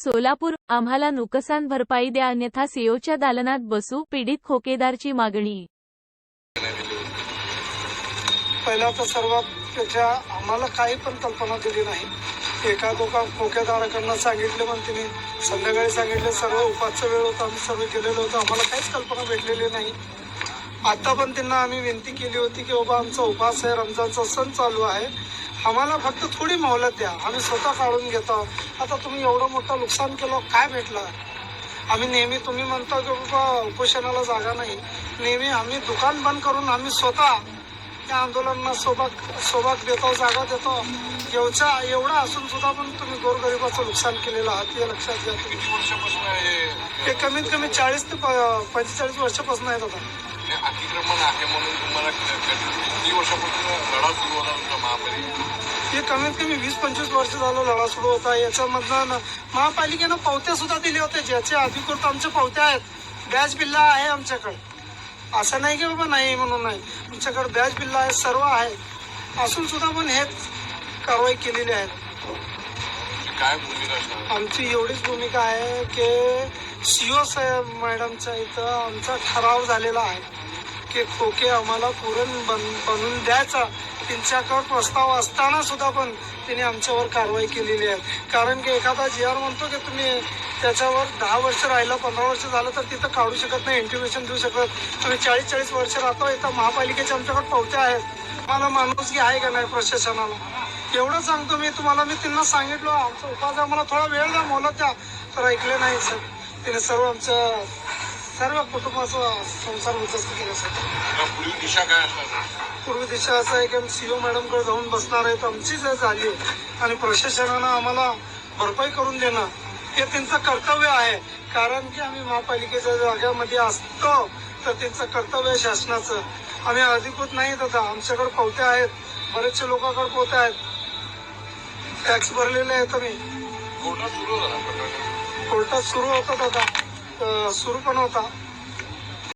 सोलापूर आम्हाला नुकसान भरपाई द्या अन्यथा सीओच्या दालनात बसू पीडित खोकेदारची मागणी. पहिला तर सर्वात त्याच्या आम्हाला काही पण कल्पना दिली नाही. एका दोघा खोकेदाराकडनं सांगितले पण तिने. संध्याकाळी सांगितले सर्व उपासचा वेळ होता आम्ही सर्व गेलेलो होतो आम्हाला काहीच कल्पना भेटलेली नाही. आता पण त्यांना आम्ही विनंती केली होती की बाबा आमचा उपास आहे रमजानचा सण चालू आहे. आम्हाला फक्त थोडी मोहलत द्या. आम्ही स्वतः काढून घेतो. आता तुम्ही एवढं मोठं नुकसान केलं काय भेटलं? आम्ही नेहमी तुम्ही म्हणता की बाबा उपोषणाला जागा नाही. नेहमी आम्ही दुकान बंद करून आम्ही स्वतः त्या आंदोलनाला सोबत सोबत देतो जागा देतो. एवढ्या एवढा असून सुद्धा पण तुम्ही गोरगरिबाचं नुकसान केलेलं आहात हे लक्षात घ्या तुम्ही. वर्षापासून हे? कमीत कमी चाळीस ते पंचेचाळीस वर्षापासून आहेत आता. हे अतिक्रमण आहे म्हणून तुम्हाला किती वर्षापासून लढा सुरू होता तुमचा महापालिका हे कमीत कमी वीस पंचवीस वर्ष झालं लढा सुरू होता याच्यामधनं न- महापालिकेनं पावत्या सुद्धा दिले होते ज्याचे अधिकृत आमचे पावत्या आहेत. बॅच बिल्ला आहे आमच्याकडे. असं नाही की बाबा नाही म्हणून नाही. आमच्याकडे बॅच बिल्ला आहे सर्व आहे. असून सुद्धा पण हेच कारवाई केलेली आहे. तुमची काय भूमिका आमची एवढीच भूमिका आहे की सीओ साहेब मॅडमच्या इथं आमचा ठराव झालेला आहे. की खोके आम्हाला पुरण बन बनवून द्यायचा. त्यांच्याकडे प्रस्ताव असताना सुद्धा पण त्यांनी आमच्यावर कारवाई केलेली आहे. कारण की एखादा जी आर म्हणतो की तुम्ही त्याच्यावर दहा वर्ष राहिलं पंधरा वर्ष झालं तर तिथं काढू शकत नाही इंटिमेशन देऊ शकत तुम्ही चाळीस चाळीस वर्ष राहतो इथं महापालिकेच्या आमच्याकडे पावत्या आहेत. मला माणूसकी आहे का नाही प्रशासनाला? एवढं सांगतो मी तुम्हाला मी त्यांना सांगितलं. आमचा उपास आम्हाला थोडा वेळ द्या मोलत द्या. तर ऐकले नाही सर. तिने सर्व आमच्या सर्व कुटुंबाचा संसार उद्ध्वस्त केला सर आता पुढील दिशा काय असणार? पूर्वी दिशा असं आहे की आम्ही सीओ मॅडमकडे जाऊन बसणार आहेत आमची जर झाली आहे आणि प्रशासनानं आम्हाला भरपाई करून देणं हे त्यांचं कर्तव्य आहे. कारण की आम्ही महापालिकेच्या जाग्यामध्ये असतो तर त्यांचं कर्तव्य आहे शासनाचं. आम्ही अधिकृत नाही दादा आमच्याकडे पावत्या आहेत. बरेचसे लोकांकडे पावत्या आहेत. टॅक्स भरलेले आहेत आम्ही. कोर्टात सुरू झाला प्रकरण कोर्टात सुरू होता दादा अं, सुरू पण होता.